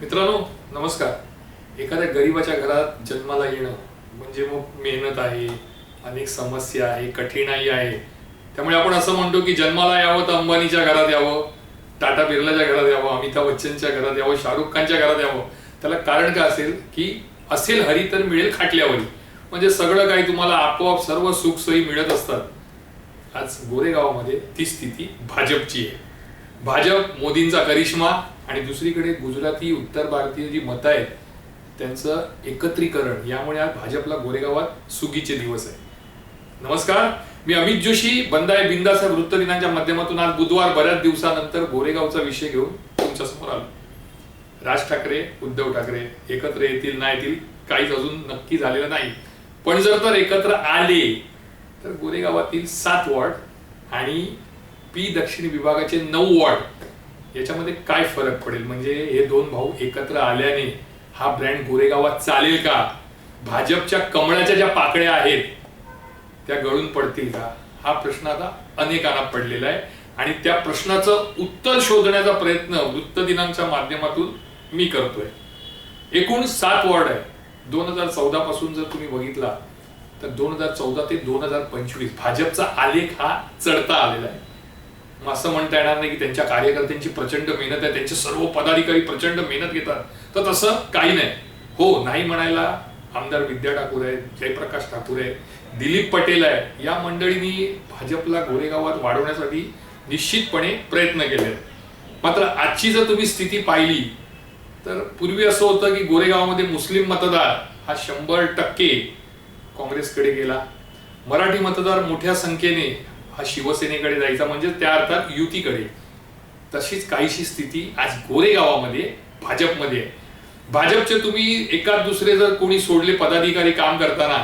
मित्रांनो नमस्कार. एखाद्या गरिबाच्या घरात जन्माला येणं म्हणजे मग मेहनत आहे अनेक समस्या आहे कठीणाई आहे. त्यामुळे आपण असं म्हणतो की जन्माला यावं तर अंबानीच्या घरात यावं टाटा बिर्लाच्या घरात यावं अमिताभ बच्चनच्या घरात यावं शाहरुख खानच्या घरात यावं. त्याला कारण काय असेल की असेल हरी तर मिळेल खाटल्यावरी. म्हणजे सगळं काही तुम्हाला आपोआप सर्व सुख सोयी मिळत असतात. आज गोरेगावामध्ये ती स्थिती भाजपची आहे. भाजप मोदींचा करिश्मा आणि दुसरीकडे गुजराती उत्तर भारतीय जी मतं आहेत त्यांचं एकत्रीकरण यामुळे आज भाजपला गोरेगावात सुगीचे दिवस आहे नमस्कार मी अमित जोशी बंदाय बिंदासाहेब या वृत्तदिनाच्या माध्यमातून आज बुधवार बऱ्याच दिवसानंतर गोरेगावचा विषय घेऊन तुमच्यासमोर आलो. राज ठाकरे उद्धव ठाकरे एकत्र येतील नाही येतील काहीच अजून नक्की झालेलं नाही. पण जर तर एकत्र आले तर गोरेगावातील सात वॉर्ड आणि पी दक्षिण विभागाचे नऊ वॉर्ड याच्यामध्ये काय फरक पडेल? म्हणजे हे दोन भाऊ एकत्र आल्याने हा ब्रँड गोरेगावात चालेल का? भाजपच्या कमळाच्या ज्या पाकळ्या आहेत त्या गळून पडतील का? हा प्रश्न आता अनेकांना पडलेला आहे. आणि त्या प्रश्नाचं उत्तर शोधण्याचा प्रयत्न वृत्तदिनांच्या माध्यमातून मी करतोय. एकूण सात वॉर्ड आहे. दोन हजार चौदा पासून जर तुम्ही बघितला तर दोन हजार चौदा ते दोन हजार पंचवीस भाजपचा आलेख हा चढता आलेला आहे. असं म्हणता येणार नाही की त्यांच्या कार्यकर्त्यांची प्रचंड मेहनत आहे त्यांचे सर्व पदाधिकारी प्रचंड मेहनत घेतात. तर तसं काही नाही. हो नाही म्हणायला आमदार विद्या ठाकूर आहेत जयप्रकाश ठाकूर आहे दिलीप पटेल आहे या मंडळींनी भाजपला गोरेगावात वाढवण्यासाठी निश्चितपणे प्रयत्न केले आहेत मात्र आजची जर तुम्ही स्थिती पाहिली तर पूर्वी असं होतं की गोरेगावामध्ये मुस्लिम मतदार हा शंभर टक्के काँग्रेसकडे गेला. मराठी मतदार मोठ्या संख्येने हा शिवसेनेकडे जायचा म्हणजे त्या अर्थात युतीकडे. तशीच काहीशी स्थिती आज गोरेगावामध्ये भाजपमध्ये. आहे भाजपचे तुम्ही एका दुसरे जर कोणी सोडले पदाधिकारी काम करताना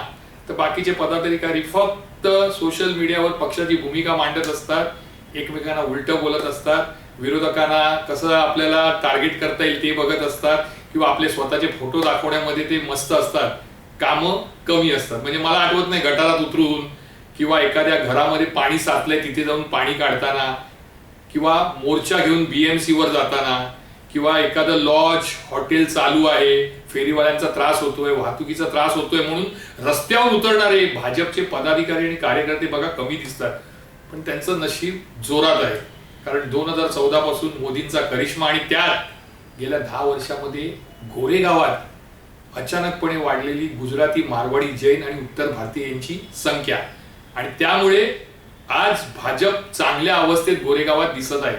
तर बाकीचे पदाधिकारी फक्त सोशल मीडियावर पक्षाची भूमिका मांडत असतात एकमेकांना उलट बोलत असतात विरोधकांना कसं आपल्याला टार्गेट करता येईल ते बघत असतात किंवा आपले स्वतःचे फोटो दाखवण्यामध्ये ते मस्त असतात. कामं कमी असतात. म्हणजे मला आठवत नाही गटारात उतरून किंवा एखाद्या घरामध्ये पाणी साचलंय तिथे जाऊन पाणी काढताना किंवा मोर्चा घेऊन बीएमसी वर जाताना किंवा एखादं लॉज हॉटेल चालू आहे फेरीवाल्यांचा त्रास होतोय वाहतुकीचा त्रास होतोय म्हणून रस्त्यावर उतरणारे भाजपचे पदाधिकारी आणि कार्यकर्ते बघा कमी दिसतात. पण त्यांचं नशीब जोरात आहे. कारण दोन हजार चौदा पासून मोदींचा करिश्मा आणि त्यात गेल्या दहा वर्षामध्ये गोरेगावात अचानकपणे वाढलेली गुजराती मारवाडी जैन आणि उत्तर भारतीयांची संख्या. आणि त्यामुळे आज भाजप चांगल्या अवस्थेत गोरेगावात दिसत आहे.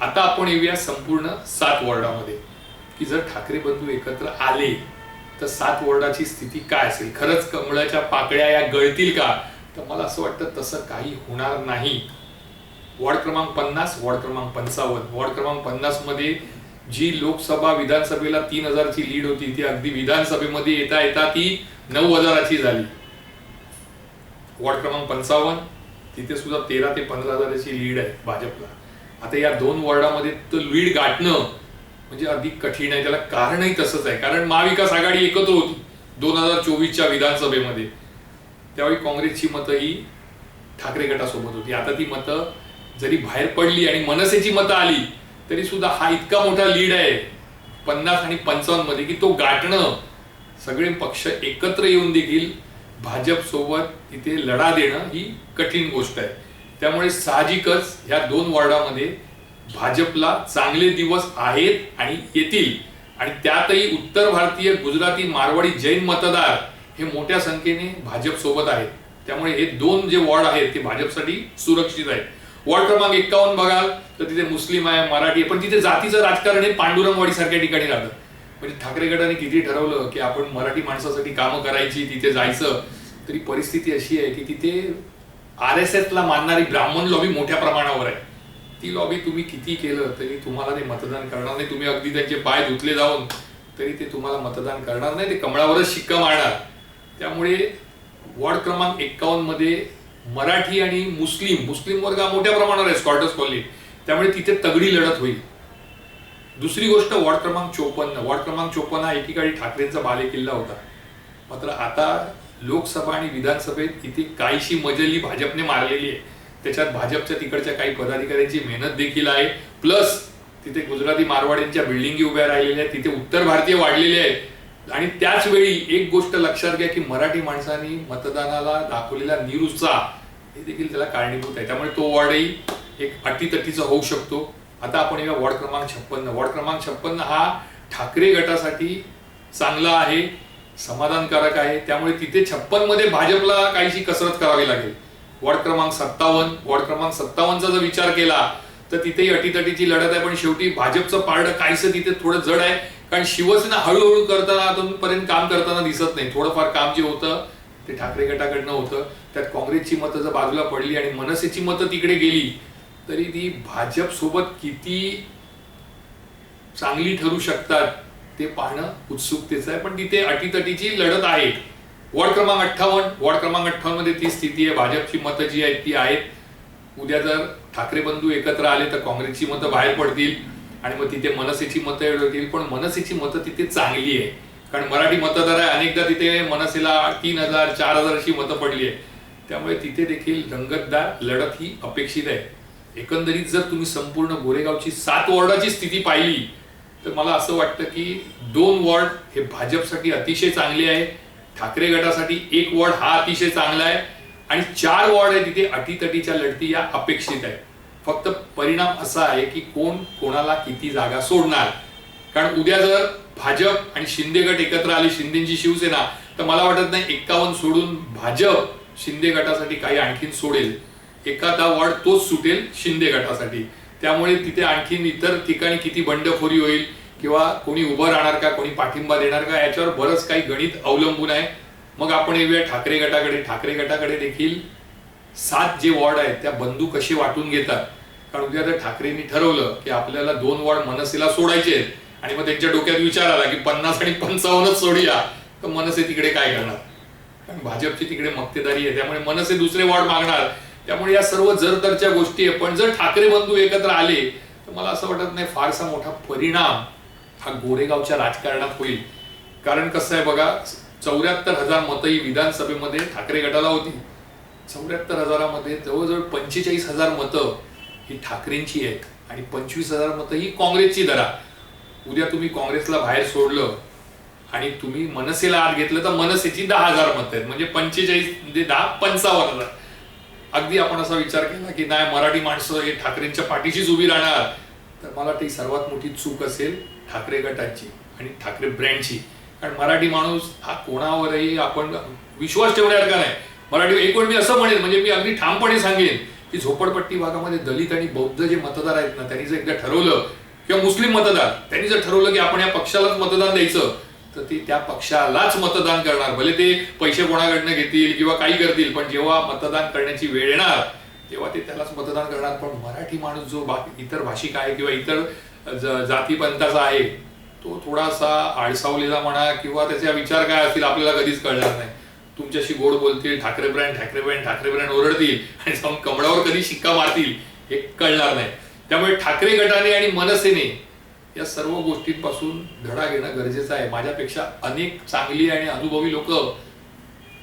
आता आपण येऊया संपूर्ण सात वॉर्डामध्ये. की जर ठाकरे बंधू एकत्र आले तर सात वॉर्डाची स्थिती काय असेल? खरंच कमळाच्या पाकळ्या या गळतील का? तर मला असं वाटतं तसं काही होणार नाही. वॉर्ड क्रमांक पन्नास वॉर्ड क्रमांक पंचावन्न. वॉर्ड क्रमांक पन्नासमध्ये जी लोकसभा विधानसभेला तीन हजारची लीड होती ती अगदी विधानसभेमध्ये येता येता ती नऊ हजाराची झाली. वॉर्ड क्रमांक पंचावन्न तिथे सुद्धा तेरा ते पंधरा हजाराची लीड आहे भाजपला. आता या दोन वॉर्डामध्ये तो लीड गाठणं म्हणजे अधिक कठीण आहे त्याला कारणही तसंच आहे. कारण महाविकास आघाडी एकत्र होती दोन हजार चोवीसच्या विधानसभेमध्ये. त्यावेळी काँग्रेसची मतं ही ठाकरे गटासोबत होती. आता ती मतं जरी बाहेर पडली आणि मनसेची मतं आली तरी सुद्धा हा इतका मोठा लीड आहे पन्नास आणि पंचावन्नमध्ये की तो गाठणं सगळे पक्ष एकत्र येऊन देखील भाजप सोबत तिथे लढा देणं ही कठीण गोष्ट आहे. त्यामुळे साहजिकच ह्या दोन वॉर्डामध्ये भाजपला चांगले दिवस आहेत आणि येतील. आणि त्यातही उत्तर भारतीय गुजराती मारवाडी जैन मतदार हे मोठ्या संख्येने भाजप सोबत आहेत. त्यामुळे हे दोन जे वॉर्ड आहेत ते भाजपसाठी सुरक्षित आहेत. वॉर्ड क्रमांक एक्कावन्न बघाल तर तिथे मुस्लिम आहे मराठी आहे पण तिथे जातीचं राजकारण हे पांडुरंगवाडी सारख्या ठिकाणी राहतं. म्हणजे ठाकरे गटाने किती ठरवलं की आपण मराठी माणसासाठी कामं करायची तिथे जायचं तरी परिस्थिती अशी आहे की तिथे आर एस एसला मानणारी ब्राह्मण लॉबी मोठ्या प्रमाणावर आहे. ती लॉबी तुम्ही किती केलं तरी तुम्हाला ते मतदान करणार नाही. तुम्ही अगदी त्यांचे पाय धुतले जाऊन तरी ते तुम्हाला मतदान करणार नाही. ते कमळावरच शिक्का मारणार. त्यामुळे वॉर्ड क्रमांक एक्कावन्नमध्ये मराठी आणि मुस्लिम मुस्लिम वर्ग हा मोठ्या प्रमाणावर आहे स्कॉटर्स कॉलनी त्यामुळे तिथे तगडी लढत होईल. दुसरी गोष्ट वॉर्ड क्रमांक चोपन्न. वॉर्ड क्रमांक चोपन्न हा एकीकाळी ठाकरेंचा बालेकिल्ला होता. मात्र आता लोकसभा आणि विधानसभेत इथे काहीशी मजली भाजपने मारलेली आहे. त्याच्यात भाजपच्या तिकडच्या काही पदाधिकाऱ्यांची मेहनत देखील आहे. प्लस तिथे गुजराती मारवाड्यांच्या बिल्डिंगी उभ्या राहिलेल्या आहेत. तिथे उत्तर भारतीय वाढलेले आहेत. आणि त्याच वेळी एक गोष्ट लक्षात घ्या की मराठी माणसांनी मतदानाला दाखवलेला निरुत्साह हे देखील त्याला कारणीभूत आहे. त्यामुळे तो वॉर्डही एक अटीतटीचा होऊ शकतो. आता आपण येऊया वॉर्ड क्रमांक छप्पन्न. वॉर्ड क्रमांक छप्पन्न हा ठाकरे गटासाठी चांगला आहे समाधानकारक आहे. त्यामुळे तिथे छप्पनमध्ये भाजपला काहीशी कसरत करावी लागेल. वॉर्ड क्रमांक सत्तावन्न. वॉर्ड क्रमांक सत्तावन्नचा जर विचार केला तर तिथेही अटीतटीची लढत आहे. पण शेवटी भाजपचं पारडं काहीसं तिथे थोडं जड आहे. कारण शिवसेना हळूहळू करताना अजूनपर्यंत काम करताना दिसत नाही. थोडंफार काम जे होतं ते ठाकरे गटाकडनं होतं. त्यात काँग्रेसची मतं जर बाजूला पडली आणि मनसेची मतं तिकडे गेली तरी ती भाजप सोबत किती चांगली ठरू शकतात ते पाहणं उत्सुकतेचं आहे. पण तिथे अटीतटीची लढत आहे. वॉर्ड क्रमांक अठ्ठावन्न वॉर्ड क्रमांक अठ्ठावन्नमध्ये ती स्थिती आहे. भाजपची मतं जी आहेत ती आहेत. उद्या जर ठाकरे बंधू एकत्र आले तर काँग्रेसची मतं बाहेर पडतील आणि मग तिथे मनसेची मतं येतील. पण मनसेची मतं तिथे चांगली आहे. कारण मराठी मतदार आहे. अनेकदा तिथे मनसेला तीन हजार चार हजार अशी मतं पडली आहे. त्यामुळे तिथे देखील रंगतदार लढत ही अपेक्षित आहे. एकंदरीत जर तुम्ही संपूर्ण गोरेगावची सात वॉर्डाची स्थिती पाहिली तर मला असं वाटतं की दोन वॉर्ड हे भाजपसाठी अतिशय चांगले आहे. ठाकरे गटासाठी एक वॉर्ड हा अतिशय चांगला आहे. आणि चार वॉर्ड आहे तिथे अटीतटीच्या लढती या अपेक्षित आहे फक्त परिणाम असा आहे की कोण कोणाला किती जागा सोडणार. कारण उद्या जर भाजप आणि शिंदे गट एकत्र आले शिंदेची शिवसेना तर मला वाटत नाही एक्कावन्न सोडून भाजप शिंदे गटासाठी काही आणखीन सोडेल. एखादा वॉर्ड तोच सुटेल शिंदे गटासाठी. त्यामुळे तिथे आणखीन इतर ठिकाणी किती बंडखोरी होईल किंवा कोणी उभं राहणार का कोणी पाठिंबा देणार का याच्यावर बरंच काही गणित अवलंबून आहे. मग आपण येऊया ठाकरे गटाकडे. ठाकरे गटाकडे देखील सात जे वॉर्ड आहेत त्या बंधू कसे वाटून घेतात? कारण उद्या जर ठाकरेंनी ठरवलं की आपल्याला दोन वॉर्ड मनसेला सोडायचे आहेत आणि मग त्यांच्या डोक्यात विचार आला की पन्नास आणि पंचावन्नच सोडूया तर मनसे तिकडे काय करणार? कारण भाजपची तिकडे मक्तेदारी आहे त्यामुळे मनसे दुसरे वॉर्ड मागणार. त्यामुळे या सर्व जरतरच्या गोष्टी आहे पण जर ठाकरे बंधू एकत्र आले तर मला असं वाटत नाही फारसा मोठा परिणाम हा गोरेगावच्या राजकारणात होईल. कारण कसं आहे बघा चौऱ्याहत्तर हजार मतं ही विधानसभेमध्ये ठाकरे गटाला होती. चौऱ्याहत्तर हजारामध्ये जवळजवळ पंचेचाळीस हजार मतं ही ठाकरेंची आहेत आणि पंचवीस हजार मतं ही काँग्रेसची धरा. उद्या तुम्ही काँग्रेसला बाहेर सोडलं आणि तुम्ही मनसेला आत घेतलं तर मनसेची दहा हजार मतं आहेत. म्हणजे पंचेचाळीस म्हणजे दहा पंचावन्न हजार. अगदी आपण असा विचार केला की नाही मराठी माणसं हे ठाकरेंच्या पाठीशीच उभी राहणार. तर मला ती सर्वात मोठी चूक असेल ठाकरे गटाची आणि ठाकरे ब्रँडची. कारण मराठी माणूस हा कोणावरही आपण विश्वास ठेवण्यासारखा नाही. मराठी एकूण मी असं म्हणेन म्हणजे मी अगदी ठामपणे सांगेन की झोपडपट्टी भागामध्ये दलित आणि बौद्ध जे मतदार आहेत ना त्यांनी जर एकदा ठरवलं किंवा मुस्लिम मतदार त्यांनी जर ठरवलं की आपण या पक्षालाच मतदान द्यायचं तर ते त्या पक्षालाच मतदान करणार. भले ते पैसे कोणाकडनं घेतील किंवा काही करतील पण जेव्हा मतदान करण्याची वेळ येणार तेव्हा ते त्यालाच मतदान करणार. पण मराठी माणूस जो बाकी इतर भाषिक आहे किंवा इतर जातीपंथाचा आहे तो थोडासा आळसावलेला म्हणा किंवा त्याचे विचार काय असतील आपल्याला कधीच कळणार नाही. तुमच्याशी गोड बोलतील Thackeray brand Thackeray brand Thackeray brand ओरडतील आणि जाऊन कमळावर कधी शिक्का मारतील हे कळणार नाही. त्यामुळे ठाकरे गटाने आणि मनसेने या सर्व गोष्टींपासून धडा घेणं गरजेचं आहे. माझ्यापेक्षा अनेक चांगली आणि अनुभवी लोक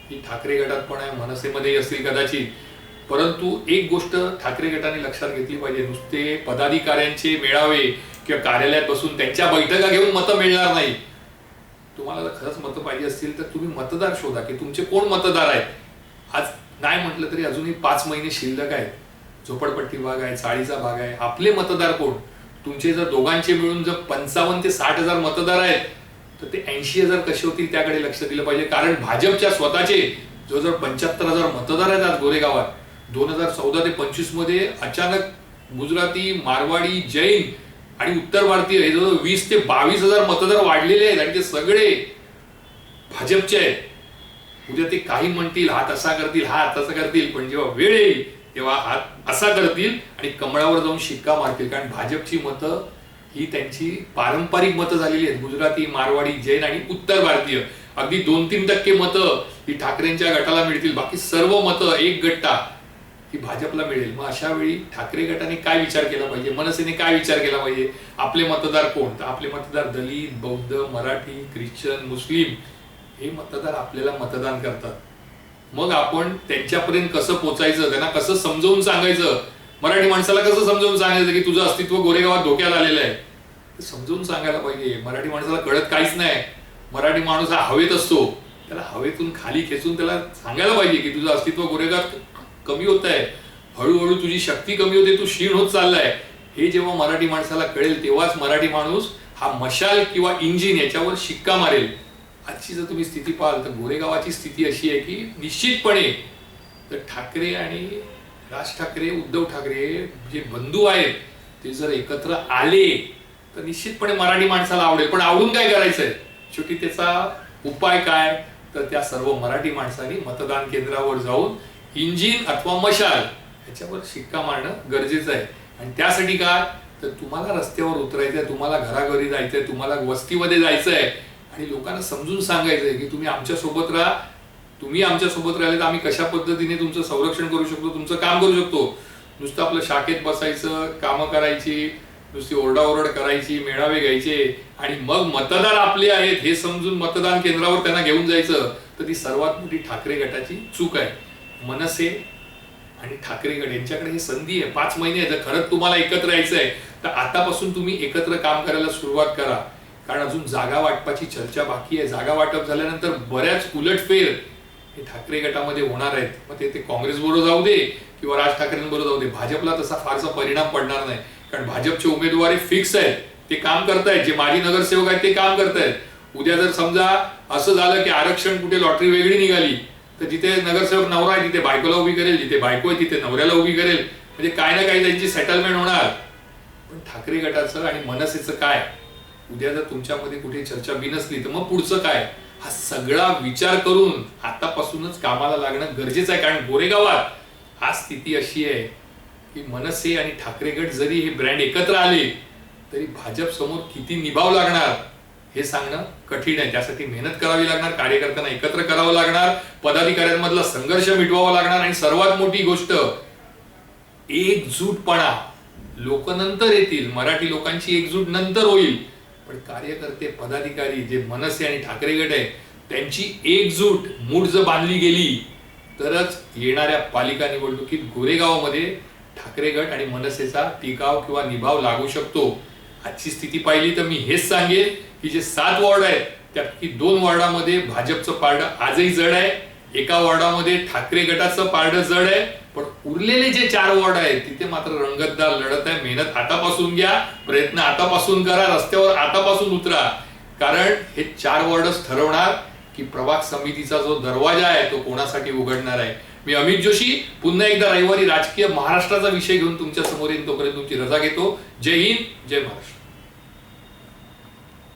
ही ठाकरे गटात पण आहे मनसेमध्येही असतील कदाचित. परंतु एक गोष्ट ठाकरे गटाने लक्षात घेतली पाहिजे. नुसते पदाधिकाऱ्यांचे मेळावे किंवा कार्यालयात बसून त्यांच्या बैठका घेऊन मतं मिळणार नाही. तुम्हाला जर खरंच मतं पाहिजे असतील तर तुम्ही मतदार शोधा की तुमचे कोण मतदार आहेत? आज नाही म्हटलं तरी अजूनही पाच महिने शिल्लक आहेत. झोपडपट्टी भाग आहे चाळीचा भाग आहे. आपले मतदार कोण? तुमचे जर दोघांचे मिळून जर पंचावन्न ते साठ हजार मतदार आहेत तर ते ऐंशी हजार कसे होतील त्याकडे लक्ष दिलं पाहिजे. कारण भाजपच्या स्वतःचे जवळजवळ पंच्याहत्तर हजार मतदार आहेत आज गोरेगावात दोन हजार चौदा ते पंचवीसमध्ये अचानक गुजराती मारवाडी जैन आणि उत्तर भारतीय हे जवळ वीस ते बावीस हजार मतदार वाढलेले आहेत आणि ते सगळे भाजपचे आहेत. उद्या ते काही म्हणतील हा तसा करतील हा तसा करतील पण जेव्हा वेळ येईल तेव्हा हात असा करतील आणि कमळावर जाऊन शिक्का मारतील. कारण भाजपची मतं ही त्यांची पारंपरिक मतं झालेली आहेत. गुजराती मारवाडी जैन आणि उत्तर भारतीय. अगदी दोन तीन टक्के मतं ही ठाकरेंच्या गटाला मिळतील. बाकी सर्व मतं एक गट्टा ही भाजपला मिळेल. मग अशा वेळी ठाकरे गटाने काय विचार केला पाहिजे? मनसेने काय विचार केला पाहिजे? आपले मतदार कोण? तर आपले मतदार दलित बौद्ध मराठी ख्रिश्चन मुस्लिम हे मतदार आपल्याला मतदान करतात. मग आपण त्यांच्यापर्यंत कसं पोचायचं त्यांना कसं समजावून सांगायचं? मराठी माणसाला कसं समजावून सांगायचं की तुझं अस्तित्व गोरेगावात धोक्यात आलेलं आहे? ते समजावून सांगायला पाहिजे. मराठी माणसाला कळत काहीच नाही. मराठी माणूस हा हवेत असतो. त्याला हवेतून खाली खेचून त्याला सांगायला पाहिजे की तुझं अस्तित्व गोरेगावात कमी होत आहे. हळूहळू तुझी शक्ती कमी होते तू क्षीण होत चाललाय. हे जेव्हा मराठी माणसाला कळेल तेव्हाच मराठी माणूस हा मशाल किंवा इंजिन याच्यावर शिक्का मारेल. आजची जर तुम्ही स्थिती पाहाल तर गोरेगावाची स्थिती अशी आहे की निश्चितपणे तर ठाकरे आणि राज ठाकरे उद्धव ठाकरे जे बंधू आहेत ते जर एकत्र आले तर निश्चितपणे मराठी माणसाला आवडेल. पण आवडून काय करायचंय? शेवटी त्याचा उपाय काय? तर त्या सर्व मराठी माणसांनी मतदान केंद्रावर जाऊन इंजिन अथवा मशाल याच्यावर शिक्का मारणं गरजेचं आहे. आणि त्यासाठी काय? तर तुम्हाला रस्त्यावर उतरायचंय तुम्हाला घराघरी जायचंय तुम्हाला वस्तीमध्ये जायचंय हे लोकांना समजून सांगायचंय की तुम्ही आमच्यासोबत राहा. तुम्ही आमच्यासोबत राहिले तर आम्ही कशा पद्धतीने तुमचं संरक्षण करू शकतो तुमचं काम करू शकतो. नुसतं आपलं शाखेत बसायचं कामं करायची नुसती ओरडाओरड करायची मेळावे घ्यायचे आणि मग मतदार आपले आहेत हे समजून मतदान केंद्रावर त्यांना घेऊन जायचं तर ती सर्वात मोठी ठाकरे गटाची चूक आहे. मनसे आणि ठाकरे गट यांच्याकडे ही संधी आहे. पाच महिने आहे जर खरंच तुम्हाला एकत्र यायचं आहे तर आतापासून तुम्ही एकत्र काम करायला सुरुवात करा. कारण अजून जागा वाटपाची चर्चा बाकी आहे. जागा वाटप झाल्यानंतर बऱ्याच उलटफेर हे ठाकरे गटामध्ये होणार आहेत. मग ते ते काँग्रेसबरोबर जाऊ दे किंवा राज ठाकरेंबरोबर जाऊ दे. भाजपला तसा फारसा परिणाम पडणार नाही. कारण भाजपचे उमेदवार फिक्स आहेत. ते काम करतायत. जे माजी नगरसेवक आहेत ते काम करतायत. उद्या जर समजा असं झालं की आरक्षण कुठे लॉटरी वेगळी निघाली तर जिथे नगरसेवक नवरा आहे तिथे बायकोला उभी करेल. जिथे बायको आहे तिथे नवऱ्याला उभी करेल. म्हणजे काय ना काही त्यांची सेटलमेंट होणार. पण ठाकरे गटाचं आणि मनसेचं काय? उद्या जर तुमच्यामध्ये कुठे चर्चा बिनसली तर मग पुढचं काय? हा सगळा विचार करून आतापासूनच कामाला लागणं गरजेचं आहे. कारण गोरेगावात आज स्थिती अशी आहे की मनसे आणि ठाकरे गट जरी हे ब्रँड एकत्र आले तरी भाजप समोर किती निभाव लागणार हे सांगणं कठीण आहे. त्यासाठी मेहनत करावी लागणार कार्यकर्त्यांना एकत्र करावं लागणार पदाधिकाऱ्यांमधला संघर्ष मिटवावा लागणार आणि सर्वात मोठी गोष्ट एकजूटपणा. लोक नंतर येतील मराठी लोकांची एकजूट नंतर होईल. पण कार्यकर्ते पदाधिकारी जे मनसे आणि ठाकरे गट आहे त्यांची एकजूट मूठ जर बांधली गेली तरच येणाऱ्या पालिका निवडणुकीत गोरेगावमध्ये ठाकरे गट आणि मनसेचा टिकाव किंवा निभाव लागू शकतो. आजची स्थिती पाहिली तर मी हेच सांगेन की जे सात वॉर्ड आहेत त्यापैकी दोन वॉर्डामध्ये भाजपचं पारडं आजही जड आहे. एका वॉर्डामध्ये ठाकरे गटाचं पारडं जड आहे पण उरलेले जे चार वॉर्ड आहेत तिथे मात्र रंगतदार लढत आहे. मेहनत आतापासून घ्या प्रयत्न आतापासून करा रस्त्यावर आतापासून उतरा. कारण हे चार वॉर्डच ठरवणार की प्रभाग समितीचा जो दरवाजा आहे तो कोणासाठी उघडणार आहे. मी अमित जोशी पुन्हा एकदा रविवारी राजकीय महाराष्ट्राचा विषय घेऊन तुमच्यासमोर येईन तोपर्यंत तुमची रजा घेतो. जय हिंद जय महाराष्ट्र.